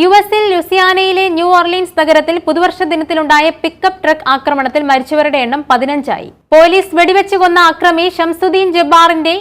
U എസിൽ ലുസിയാനയിലെ new ഓർലീൻസ് നഗരത്തിൽ പുതുവർഷ ദിനത്തിലുണ്ടായ pickup truck ആക്രമണത്തിൽ മരിച്ചവരുടെ എണ്ണം പതിനഞ്ചായി. പോലീസ് വെടിവെച്ച് കൊന്ന അക്രമി ഷംസുദ്ദീൻ ജബ്ബാറിന്റെ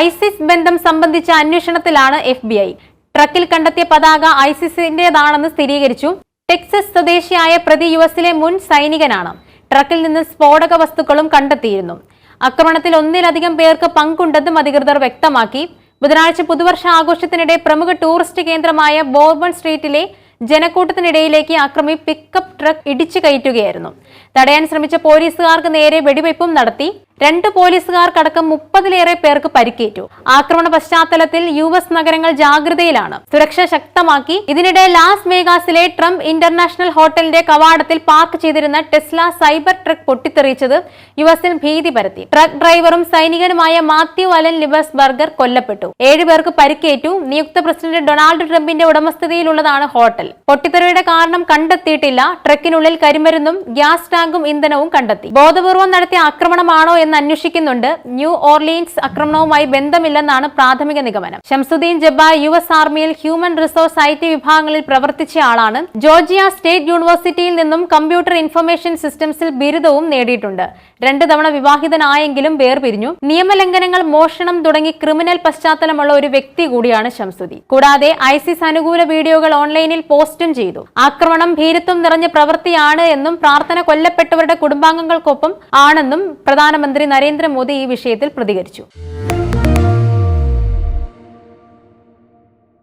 ഐസിസ് ബന്ധം സംബന്ധിച്ച അന്വേഷണത്തിലാണ് എഫ് ബി ഐ ട്രക്കിൽ കണ്ടെത്തിയ പതാക ഐസിസിന്റേതാണെന്ന് സ്ഥിരീകരിച്ചു. ടെക്സസ് സ്വദേശിയായ പ്രതി യു എസിലെ മുൻ സൈനികനാണ്. ട്രക്കിൽ നിന്ന് സ്ഫോടക വസ്തുക്കളും കണ്ടെത്തിയിരുന്നു. ആക്രമണത്തിൽ ഒന്നിലധികം പേർക്ക് പങ്കുണ്ടെന്നും അധികൃതർ വ്യക്തമാക്കി. ബുധനാഴ്ച പുതുവർഷ ആഘോഷത്തിനിടെ പ്രമുഖ ടൂറിസ്റ്റ് കേന്ദ്രമായ ബോർബൺ സ്ട്രീറ്റിലെ ജനക്കൂട്ടത്തിനിടയിലേക്ക് അക്രമി പിക്കപ്പ് ട്രക്ക് ഇടിച്ചു കയറ്റുകയായിരുന്നു. തടയാൻ ശ്രമിച്ച പോലീസുകാർക്ക് നേരെ വെടിവയ്പും നടത്തി. രണ്ട് പോലീസുകാർക്കടക്കം മുപ്പതിലേറെ പേർക്ക് പരിക്കേറ്റു. ആക്രമണ പശ്ചാത്തലത്തിൽ യു എസ് നഗരങ്ങൾ ജാഗ്രതയിലാണ്. സുരക്ഷ ശക്തമാക്കി. ഇതിനിടെ ലാസ് വേഗാസിലെ ട്രംപ് ഇന്റർനാഷണൽ ഹോട്ടലിന്റെ കവാടത്തിൽ പാർക്ക് ചെയ്തിരുന്ന ടെസ്ല സൈബർ ട്രക്ക് പൊട്ടിത്തെറിച്ചത് യു എസിൽ ഭീതി പരത്തി. ട്രക്ക് ഡ്രൈവറും സൈനികനുമായ മാത്യു അലൻ ലിബസ് ബർഗർ കൊല്ലപ്പെട്ടു ഏഴുപേർക്ക് പരിക്കേറ്റു. നിയുക്ത പ്രസിഡന്റ് ഡൊണാൾഡ് ട്രംപിന്റെ ഉടമസ്ഥതയിലുള്ളതാണ് ഹോട്ടൽ. പൊട്ടിത്തെറിയുടെ കാരണം കണ്ടെത്തിയിട്ടില്ല. ട്രക്കിനുള്ളിൽ കരിമരുന്നും ഗ്യാസ് ടാങ്കും ഇന്ധനവും കണ്ടെത്തി. ബോധപൂർവം നടത്തിയ ആക്രമണമാണോ എന്ന് അന്വേഷിക്കുന്നുണ്ട്. ന്യൂ ഓർലീൻസ് ആക്രമണവുമായി ബന്ധമില്ലെന്നാണ് പ്രാഥമിക നിഗമനം. ഷംസുദ്ദീൻ ജബ്ബ യു എസ് ആർമിയിൽ ഹ്യൂമൻ റിസോഴ്സ് ഐ ടി വിഭാഗങ്ങളിൽ പ്രവർത്തിച്ച ആളാണ്. ജോർജിയ സ്റ്റേറ്റ് യൂണിവേഴ്സിറ്റിയിൽ നിന്നും കമ്പ്യൂട്ടർ ഇൻഫർമേഷൻ സിസ്റ്റംസിൽ ബിരുദവും നേടിയിട്ടുണ്ട്. രണ്ട് തവണ വിവാഹിതനായെങ്കിലും വേർപിരിഞ്ഞു. നിയമലംഘനങ്ങൾ മോഷണം തുടങ്ങി ക്രിമിനൽ പശ്ചാത്തലമുള്ള ഒരു വ്യക്തി കൂടിയാണ് ഷംസുദ്ദീൻ കൂടാതെ ഐസിസ് അനുകൂല വീഡിയോകൾ ഓൺലൈനിൽ പോസ്റ്റും ചെയ്തു. ആക്രമണം ഭീരുത്വം നിറഞ്ഞ പ്രവൃത്തിയാണ് എന്നും പ്രാർത്ഥന കൊല്ലപ്പെട്ടവരുടെ കുടുംബാംഗങ്ങൾക്കൊപ്പം ആണെന്നും പ്രധാനമന്ത്രി നരേന്ദ്രമോദി ഈ വിഷയത്തിൽ പ്രതികരിച്ചു